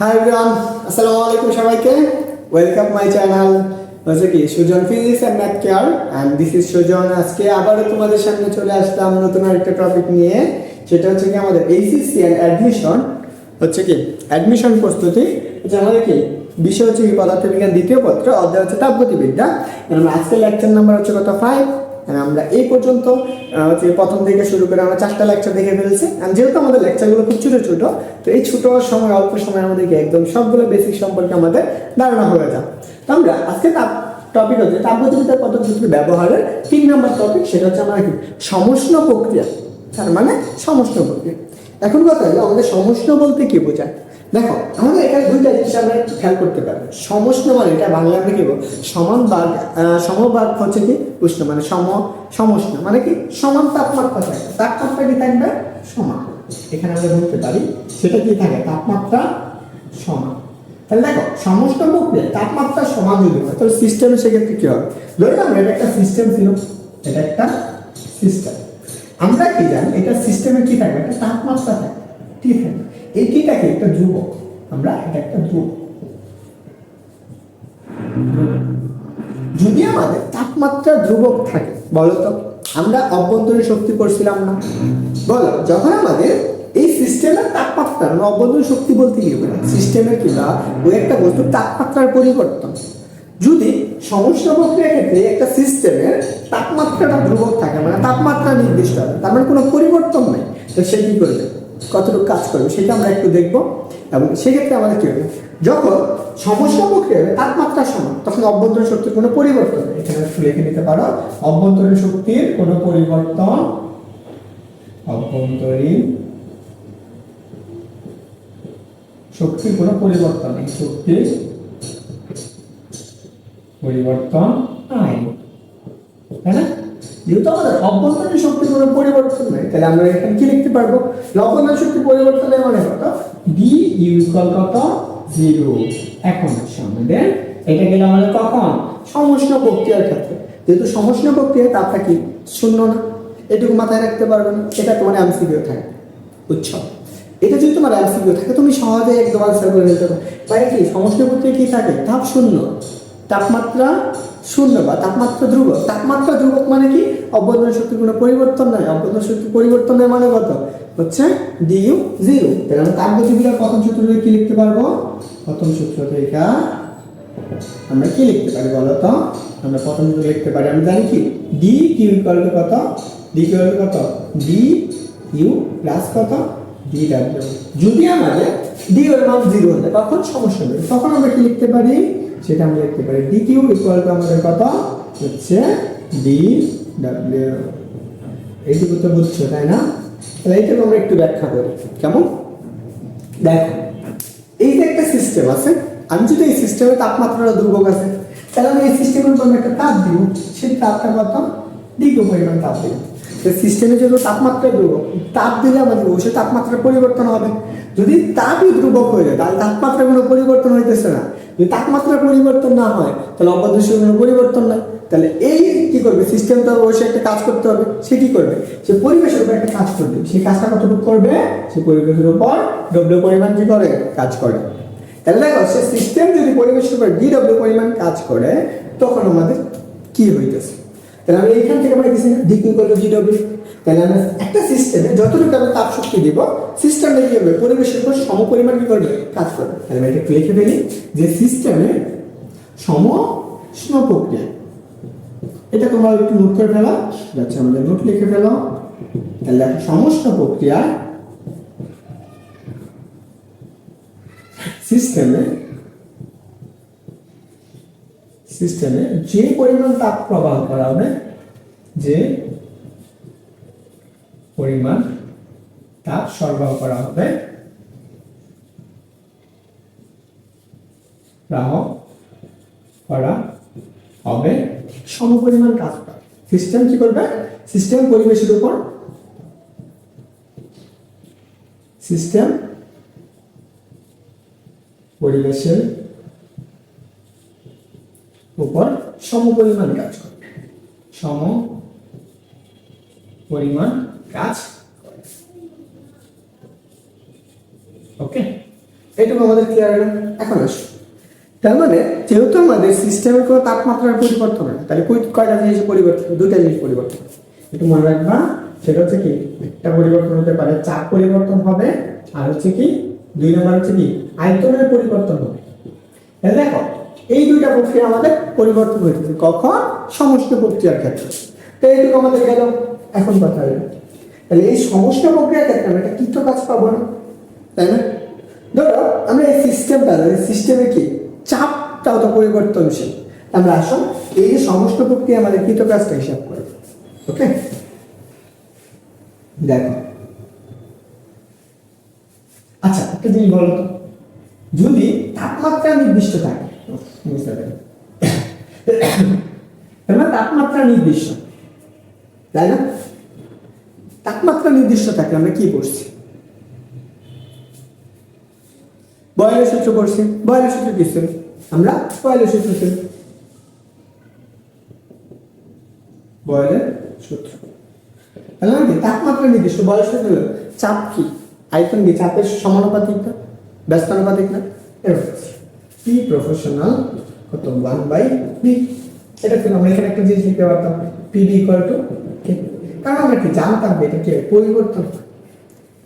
Hi everyone আসসালামু আলাইকুম সবাইকে। ওয়েলকাম মাই চ্যানেল হচ্ছে কি, Sujan physics and math care and this is Sujan. আজকে আবারও তোমাদের সামনে চলে আসলাম নতুন আরেকটা টপিক নিয়ে। সেটা হচ্ছে কি, আমাদের এইচএসসি অ্যান্ড অ্যাডমিশন হচ্ছে কি অ্যাডমিশন প্রস্তুতি। হচ্ছে আমাদের কি, বিষয় হচ্ছে পদার্থবিজ্ঞান দ্বিতীয় পত্র, অধ্যায় হচ্ছে তাপগতিবিদ্যা। আজকের লেকচার নাম্বার হচ্ছে কত? ফাইভ আমরা এই পর্যন্ত হচ্ছে প্রথম থেকে শুরু করে আমরা চারটা লেকচার দেখে ফেলছি। যেহেতু আমাদের লেকচারগুলো খুব ছোটো ছোটো, তো এই ছোটো সময়, অল্প সময় আমাদেরকে একদম সবগুলো বেসিক সম্পর্কে আমাদের ধারণা হয়ে যায়। তো আমরা আজকে তাপ টপিক হচ্ছে তাপগতিবিদ্যার পদ্ধতির ব্যবহারের তিন নম্বর টপিক সেটা হচ্ছে আমরা কি? সমষ্ণ প্রক্রিয়া। তার মানে সমষ্ণ প্রক্রিয়া। এখন কথা হলো আমাদের সমষ্ণ বলতে কি বোঝায়? দেখো, আমাদের এখানে দুইটা জিনিস আমরা একটু খেয়াল করতে পারি সমষ্ণ মানে এটা বাংলা আমরা কি বলব? সমান বাঘ সমবাগ হচ্ছে কি উষ্ণ মানে সম সমষ্ণ মানে কি সমান তাপমাত্রা থাকে। তাপমাত্রা কি থাকবে? সমান। এখানে আমরা বলতে পারি, সেটা কি থাকে? তাপমাত্রা সমান। তাহলে দেখো সমস্ত প্রক্রিয়া, তাপমাত্রা সমান হয়, তাহলে সিস্টেমে সেক্ষেত্রে কি হবে? ধরলাম এটা একটা সিস্টেম ছিল, এটা একটা সিস্টেম আমরা কি জানি, এটা সিস্টেমে কি থাকবে? একটা তাপমাত্রা থাকে ঠিক আছে এই টিটাকে একটা ধ্রুবক। আমরা এটা একটা ধ্রুবক। যদি আমাদের তাপমাত্রা ধ্রুবক থাকে, বলো তো, আমরা অভ্যন্তরীণ শক্তি করছিলাম না। বলো, যখন আমাদের এই সিস্টেমের তাপমাত্রা, আমরা অভ্যন্তরীণ শক্তি বলতে কি বোঝায়? সিস্টেমের কিংবা ওই একটা বস্তুর তাপমাত্রার পরিবর্তন। যদি সমস্যা প্রক্রিয়ার ক্ষেত্রে একটা সিস্টেমের তাপমাত্রাটা ধ্রুবক থাকে মানে তাপমাত্রা নির্দিষ্ট হবে, তার মানে কোনো পরিবর্তন নেই। তো কি করবে? কতটুকু কাজ করবে সেটা আমরা একটু দেখব। এবং সেক্ষেত্রে আমাদের কি হবে? যখন সমস্যা প্রক্রিয়া হবে তাপমাত্রা সমান। তখন অভ্যন্তরীণ শক্তির কোনো পরিবর্তন এখানে একটু লিখে নিতে পারো। অভ্যন্তরীণ শক্তির কোনো পরিবর্তন অভ্যন্তরীণ শক্তির কোনো পরিবর্তন নেই। শক্তির পরিবর্তন নাই। তাই না? যেহেতু আমাদের অভ্যন্তরীণ শক্তির কোনো পরিবর্তন নেই, তাহলে আমরা এখানে কি লিখতে পারব? অভ্যন্তরীণ শক্তি পরিবর্তনের মানে কত? ডি ইউ ইকুয়াল কত? জিরো এখন আসছে আমাদের। এটা গেলে আমাদের কখন? সমষ্ণ প্রক্রিয়ার ক্ষেত্রে। যেহেতু সমষ্ণ প্রক্রিয়ায় তাপটা কি? শূন্য না। এটুকু মাথায় রাখতে পারবে না। এটা তোমার এমসিকিউ থাকে। বুঝছ? এটা যদি তোমার এমসিকিউ থাকে, তুমি সহজে একদম আনসার করে নিতে পারো। মানে কি? সমষ্ণ প্রক্রিয়া কি থাকে? তাপ শূন্য। তাপমাত্রা শূন্য বা তাপমাত্রা ধ্রুবক। তাপমাত্রা ধ্রুবক মানে কি? অভ্যন্তরীণ শক্তির কোনো পরিবর্তন নাই। অভ্যন্তরীণ শক্তির পরিবর্তনের মানে কত? হচ্ছে ডিইউ জিরো তাহলে আমরা তাপগতিবিদ্যার প্রথম সূত্র থেকে কি লিখতে পারব? প্রথম সূত্র থেকে আমরা কি লিখতে পারি বলো তো? আমরা প্রথম সূত্র লিখতে পারি। আমি জানি কি? ডি কিউ ইকুয়াল টু কত? ডি টু কত? ডি ইউ প্লাস কত? ডি ডাব্লিউ যদি আমাদের ডি এর মান জিরো হলে তখন সমস্যা হবে। তখন আমরা কি লিখতে পারি? সেটা আমরা লিখতে পারি। ডি কিউ ইকুয়াল টু আমাদের কত? হচ্ছে ডি ডাব্লিউ এইটুকু তো বুঝছ, তাই না? তাহলে এইটুকু আমরা একটু ব্যাখ্যা করি। কেমন? দেখো, এই যে একটা সিস্টেম আছে, আমি যদি এই সিস্টেমের তাপমাত্রাটা ধ্রুবক আছে, তাহলে আমি এই সিস্টেমের উপর একটা তাপ দিব। সেই তাপটা কত? দ্বিগুণ পরিমাণ তাপ দিব। সিস্টেমে যদি তাপমাত্রা ধ্রুবক তাপ দিলে আমাদের অবশ্যই তাপমাত্রার পরিবর্তন হবে। যদি তাপই ধ্রুবক হয়ে যায়, তাহলে তাপমাত্রার কোনো পরিবর্তন হইতেছে না। যদি তাপমাত্রার পরিবর্তন না হয়, তাহলে অপদৃশ্য কোনো পরিবর্তন নাই তাহলে এই কি করবে? সিস্টেমটা অবশ্যই একটা কাজ করতে হবে। সে কি করবে? সে পরিবেশের উপর একটা কাজ করবে। সেই কাজটা কতটুকু করবে? সে পরিবেশের উপর ডব্লিউ পরিমাণ কি করে? কাজ করে। তাহলে দেখো, সে সিস্টেম যদি পরিবেশের উপর ডি ডব্লিউ পরিমাণ কাজ করে, তখন আমাদের কি হইতেছে? তাহলে আমি এইখান থেকে আমরা কিছু ডি কিউ করব জি ডব্লিউ তাহলে আমরা একটা সিস্টেমে যতটুকু আমি তাপ শক্তি দিব সিস্টেমটা কি হবে? পরিবেশের উপর সম পরিমাণ কি করবে? কাজ করবে। তাহলে আমি এটা লিখে ফেলি যে সিস্টেমে সম প্রক্রিয়া। এটা তোমরা একটু নোট করে ফেলো। যাচ্ছে, আমাদের নোট লিখে ফেলো। তাহলে সমস্ত প্রক্রিয়া সিস্টেমে সিস্টেমে যে পরিমাণ তাপ প্রবাহ করা হবে যে পরিমাণ তাপ সরবরাহ করা হবে। রাহ করা হবে সমপরিমাণ কাজ সিস্টেম কি করবে? সিস্টেম পরিবেশের উপর সিস্টেম পরিবেশের উপর সমপরিমাণ কাজ করবে সম পরিমাণ কাজ করে। ওকে এটুকু আমাদের ক্লিয়ার হলো? এখন আসো তার মানে যেহেতু আমাদের সিস্টেমের কোনো তাপমাত্রার পরিবর্তন হয় তাহলে কয়টা জিনিস পরিবর্তন দুটা জিনিস পরিবর্তন একটু মনে রাখবা, সেটা হচ্ছে কি, একটা পরিবর্তন হতে পারে চাপ পরিবর্তন হবে, আর হচ্ছে কি, দুই নম্বর হচ্ছে কি, আয়তনের পরিবর্তন হবে। দেখো, এই দুইটা প্রক্রিয়া আমাদের পরিবর্তন হয়েছে। কখন? সমস্ত প্রক্রিয়ার ক্ষেত্রে। তো এইটুকু আমাদের গেল। এখন কথা হলো তাহলে এই সমস্ত প্রক্রিয়ার ক্ষেত্রে আমরা একটা কৃত কাজ পাবো না, তাই না? ধরো, আমরা এই সিস্টেমটা এই সিস্টেমে কি? চাপটাও তো পরিবর্তনশীল। আমরা আসো এই সমস্ত প্রক্রিয়া আমাদের কৃত কাজটা হিসাব করে, ওকে? দেখো। আচ্ছা একটা জিনিস বলো তো। যদি তাপমাত্রা নির্দিষ্ট থাকে, বুঝতে মানে তাপমাত্রা নির্দিষ্ট। তাই না? তাপমাত্রা নির্দিষ্ট থাকে, আমরা কি করছি বয়লের সূত্র পড়ছি, বয়লের সূত্র কি ছিল? আমরা বয়লের সূত্র ছিল। বয়লের সূত্র। তাহলে মানে তাপমাত্রা নির্দিষ্ট, বয়লের সূত্র চাপ কি? আয়তন কি? চাপের সমানুপাতিক না? ব্যস্তানুপাতিক না? এরকম। পি প্রফেশনাল কত? ওয়ান বাই বি এটা ছিল, আমরা এখানে একটা জিনিস লিখতে পারতাম। পি বি ইকুয়াল টু কারণ আমরা জানতাম যে এটা কি পরিবর্তন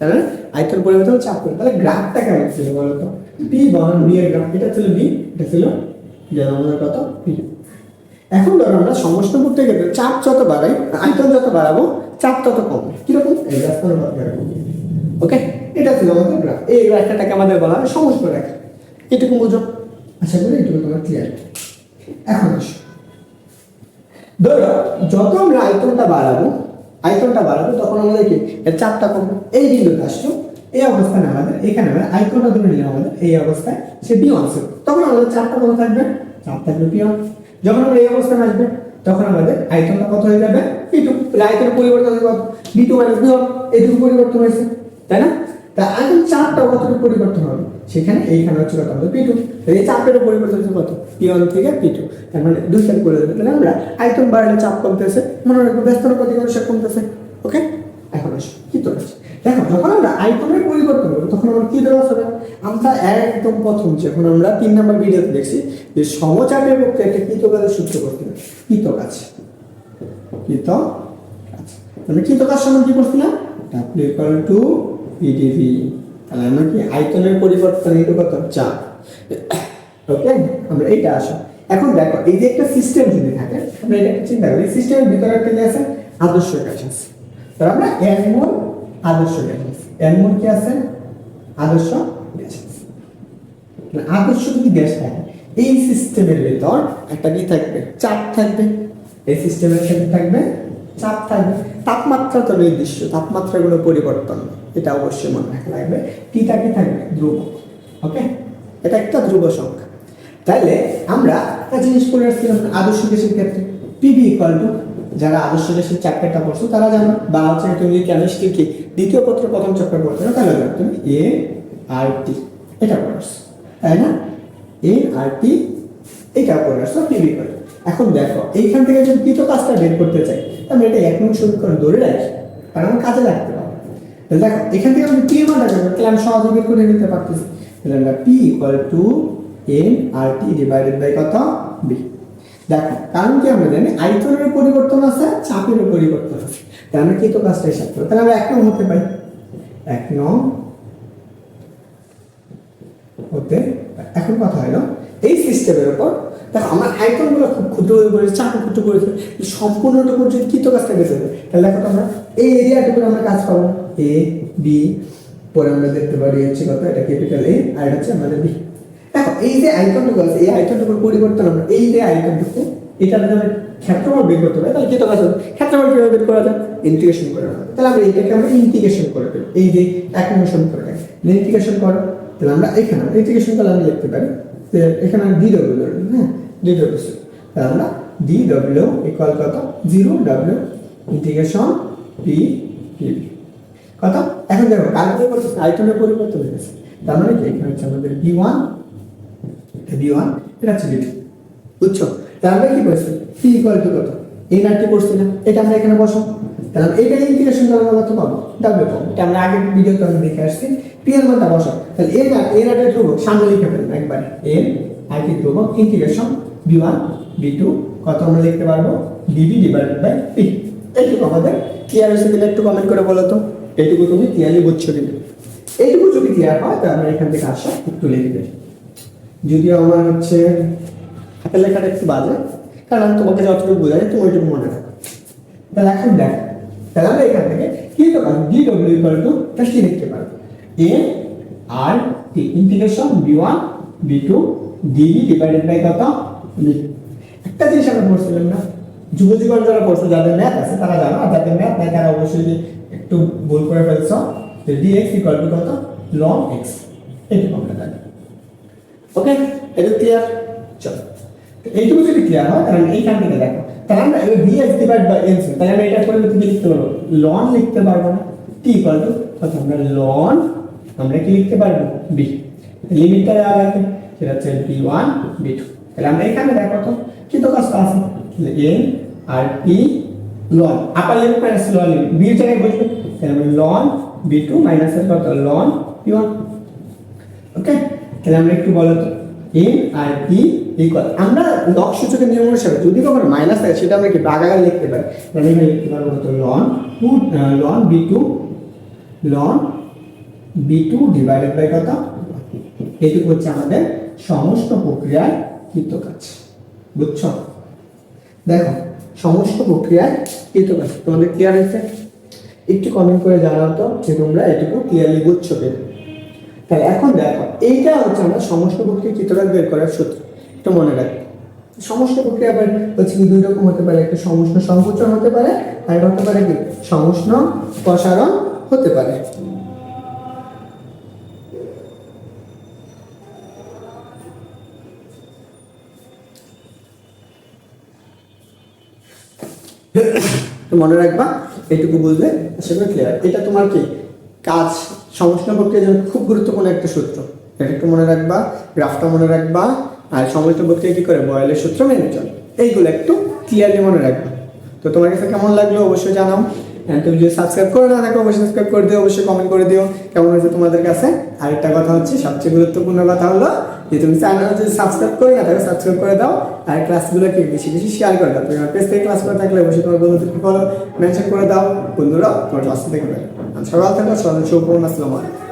হয়। আয়তন পরিবর্তন চাপ করে। তাহলে গ্রাফটা কেমন ছিল বলতো পি বনাম বি গ্রাফ। এটা ছিল বি এটা ছিল আমাদের কত? এখন ধরো আমরা সমস্ত করতে গেলে চাপ যত বাড়াই, আয়তন যত বাড়াবো, চাপ তত কম কীরকম? এই রাস্তার ওকে এটা ছিল আমাদের গ্রাফ। এই রেখাটাকে আমাদের বলা হয় সমস্ত রেখা। এটুকু বুঝো? আশা করি এটুকু তোমার ক্লিয়ার এখন আসো। ধরো, যত আমরা আয়তনটা বাড়াবো আয়তনটা বাড়াবে, তখন আমাদেরকে এর চাপটা কমবে এই বিন্দুতে আসছো, এই অবস্থানে আমাদের, এখানে আমরা আইকনটা ধরে নিলাম আমাদের, এই অবস্থায় সে বি অংশ তখন আমাদের চাপটা কত থাকবে? চাপ থাকবে পি অংশ যখন আমরা এই অবস্থানে আসবে, তখন আমাদের আইকনটা কত হয়ে যাবে? পি টু আইকনের পরিবর্তন হবে কত B two minus B one এইটুকু পরিবর্তন হয়েছে, তাই না? তা আয়তন চাপটা কতটুকু পরিবর্তন হবে? সেখানে এইখানে হচ্ছে কত আমাদের পি টু এই পরিবর্তন হচ্ছে কত? পি থেকে পি টু তার মানে দুই করে দেবে। তাহলে আমরা বাড়লে চাপ কমতেছে, মনে রাখব সে কমতেছে। ওকে এখন আসো, কি তো আছে দেখো, যখন আমরা পরিবর্তন করব, তখন আমরা কি দেওয়া হবে আমরা একদম প্রথম যখন আমরা তিন নম্বর ভিডিওতে দেখছি যে সমচাপের পক্ষে একটা কৃতকাজের সূত্র করতে হবে? কৃতকাজ কৃত কাজ আমরা কৃতকাজ সমান কি করছিলাম ডাব্লিউ টু পিডিভি তাহলে আমরা কি পরিবর্তন, এটা কত? চাপ ওকে আমরা এইটা আসো। এখন দেখো, এই যে একটা সিস্টেম যদি থাকে, আমরা এটা চিন্তা করি সিস্টেমের ভিতরে একটা আছে, আদর্শ গ্যাস তাহলে আমরা এন আদর্শ এন কি আছে? আদর্শ আদর্শ যদি গ্যাস থাকে, এই সিস্টেমের ভিতর একটা কি থাকবে? চাপ থাকবে। এই সিস্টেমের ক্ষেত্রে থাকবে চাপ থাকবে। তাপমাত্রা তো নির্দিষ্ট, তাপমাত্রাগুলো পরিবর্তন, এটা অবশ্যই মনে রাখা লাগবে। টিটা কি থাকবে? ধ্রুব, ওকে? এটা একটা ধ্রুব সংখ্যা। তাহলে আমরা একটা জিনিস করে আসছিলাম আদর্শ গ্যাসের ক্ষেত্রে। পিবি ইকুয়াল টু যারা আদর্শ গ্যাসের চ্যাপ্টারটা পড়ছো, তারা জানো। বা হচ্ছে তুমি কেমিস্ট্রি কি? দ্বিতীয় পত্র প্রথম চ্যাপ্টার পড়ছো না তাহলে তুমি এ আর টি এটা পড়ছো তাই না? এ আর টি এটা পড়ে আসছো পিবি করে এখন দেখো, এইখান থেকে যদি কৃত কাজটা বের করতে চাই আমি এটা এক নং সমীকরণ ধরে কারণ আমার কাজে লাগতে তাহলে দেখো, এখান থেকে আমি পি মানটা তাহলে আমি সহজে বের করে নিতে পারতেছি। তাহলে আমরা P equal to N R T divided by কত? বি দেখো, কারণ কি আমরা জানি পরিবর্তন আছে পরিবর্তন আছে। আমরা কৃত কাজটা হিসাব করব? তাহলে আমরা এক নং হতে পারি। এক নং হতে এখন কথা হলো, এই সিস্টেমের উপর দেখো, আমার আইকনগুলো খুব ক্ষুদ্র হয়ে পড়েছে চাপ ক্ষুদ্র করেছে সম্পূর্ণটুকু যদি কৃত কাজটা বেঁচে যাবে তাহলে দেখো আমরা এই এরিয়াটুকু আমরা কাজ পাবো এ বি পরে আমরা দেখতে পারি হচ্ছে কত, এটা ক্যাপিটাল এ আর এটা হচ্ছে আমাদের বি দেখো, এই যে আইকনটুকু আছে, এই আইকনটুকুর পরিবর্তন আমরা, এই যে আইকনটুকু, এটা আমরা ক্ষেত্রফল বের করতে পারি তাহলে কৃত কাজ হবে? ক্ষেত্রফল কীভাবে বের করা যায়? ইন্টিগ্রেশন করে তাহলে আমরা এইটাকে আমরা ইন্টিগ্রেশন করে দেবো। এই যে এক নং সমীকরণটাকে ইন্টিগ্রেশন করো। তাহলে আমরা এখানে ইন্টিগ্রেশন করলে আমি লিখতে পারি যে এখানে ডি ডব্লিউ ধরে নিই, হ্যাঁ ডি ডব্লিউ তাহলে ডি ডব্লিউ ইকুয়াল কত? Zero W integration P P কত? এখন দেখো কার পরিবর্তন আইটনের পরিবর্তন হয়ে গেছে। তার মানে কি? এখানে হচ্ছে আমাদের বি ওয়ান বি ওয়ান এটা হচ্ছে বি টু বুঝছ? তাহলে কি করছি? পি ইকুয়াল টু কত? এন আর টি করছি না। এটা আমরা এখানে বসাবো তাহলে এইটা ইন্টিগ্রেশন দ্বারা আমরা কত পাবো? ডাব্লিউ পাবো। এটা আমরা আগের ভিডিওতে আমি দেখে আসছি। পি এর মানটা বসা। তাহলে এর এর একটা ধ্রুবক সামনে লিখে ফেলব একবারে। এর কি ধ্রুবক integration, B one, B two, কত আমরা লিখতে পারব? ডিবি ডিভাইডেড বাই পি এইটুকু আমাদের ক্লিয়ার হয়েছে কিনা একটু কমেন্ট করে বলো তো? এইটুকু তুমি ক্লিয়ারলি বুঝছ কিনা? এইটুকু যদি ক্লিয়ার হয়, তাহলে আমরা এখান থেকে আসা একটু লিখবে যদিও আমার হচ্ছে হাতের লেখাটা একটু বাজে, কারণ আমি তোমাকে যতটুকু বোঝাই, তুমি ওইটুকু মনে রাখো। তাহলে এখন দেখ, তাহলে আমরা এখান থেকে কি পারব ডি ডব্লিউ ইকুয়াল টু কি লিখতে পারব। A R T integration B one B two D B divided by কত? একটা জিনিস আমরা পড়ছিলাম না। যুব জীবন যারা পড়ছো, যাদের ম্যাথ আছে, তারা জানো। আর যাদের ম্যাথ নাই, তারা অবশ্যই একটু ভুল করে ফেলছো, যে ডি এক্স ইকুয়াল টু কত? লং এক্স এইটুকু আমরা জানি। ওকে এটা ক্লিয়ার চলো। এইটুকু যদি ক্লিয়ার হয়, তাহলে এইখান থেকে দেখো। তাহলে আমরা এই B X divide by X তাহলে আমরা এটা করে কি লিখতে পারব? লন লিখতে পারব না। টি ইকুয়াল টু আমরা লন আমরা কি লিখতে পারব? বি লিমিটটা দেওয়া আছে। সেটা হচ্ছে বি ওয়ান বি টু তাহলে আমরা এখানে দেখো তো কি তো কাজটা আছে N R P ln upper limit minus limit B জায়গায় বসবে, তাহলে আমরা লন বি টু মাইনাস এর কত? লন পি ওয়ান ওকে তাহলে আমরা একটু বলো তো এন আর পি ইকুয়াল আমরা লক সূচকের নিয়ম অনুসারে যদি কখনো মাইনাস থাকে, সেটা আমরা কি বাগাগার লিখতে পারি? তাহলে এখানে লিখতে পারব কত? Ln two ln B two ln B two divided by কত? এটুকু হচ্ছে আমাদের সমস্ত প্রক্রিয়ায় কৃত কাজ বুঝছ? দেখো, সমস্ত প্রক্রিয়ায় কৃত কাজ তোমাদের ক্লিয়ার হয়েছে? একটু কমেন্ট করে জানাও তো যে তোমরা এটুকু ক্লিয়ারলি বুঝছ তাহলে এখন দেখো, এইটা হচ্ছে আমরা সমস্ত প্রক্রিয়া চিত্রটা বের করার সূত্র। একটু মনে রাখবে সমস্ত প্রক্রিয়া আবার হচ্ছে কি, দুই রকম হতে পারে। একটা সমষ্ণ সংকোচন হতে পারে, আর হতে পারে কি? সমষ্ণ প্রসারণ হতে পারে। মনে রাখবা, এটুকু বুঝলে সেটা ক্লিয়ার এটা তোমার কি? কাজ সমস্ত পক্ষে যেন খুব গুরুত্বপূর্ণ একটা সূত্র। এটা একটু মনে রাখবা, গ্রাফটা মনে রাখবা, আর সমষ্ণ প্রক্রিয়া কী করে? বয়েলের সূত্র মেনে চলে। এইগুলো একটু ক্লিয়ারলি মনে রাখবা। তো তোমার কাছে কেমন লাগল অবশ্যই জানাও। তুমি যদি সাবস্ক্রাইব করে না থাকো, অবশ্যই সাবস্ক্রাইব করে দিও, অবশ্যই কমেন্ট করে দিও। কেমন হয়েছে তোমাদের কাছে? আরেকটা কথা হচ্ছে, সবচেয়ে গুরুত্বপূর্ণ কথা হলো যে তুমি চ্যানেল যদি সাবস্ক্রাইব করে না থাকো সাবস্ক্রাইব করে দাও। আর ক্লাসগুলোকে বেশি বেশি শেয়ার করে দাও। তুমি আমার পেজ থেকে ক্লাস করে থাকলে অবশ্যই তোমার বন্ধুদেরকে ফলো মেনশন করে দাও। বন্ধুরা, তোমার ক্লাস দেখবে সকাল থেকে সকাল শুভ আসসালামু আলাইকুম।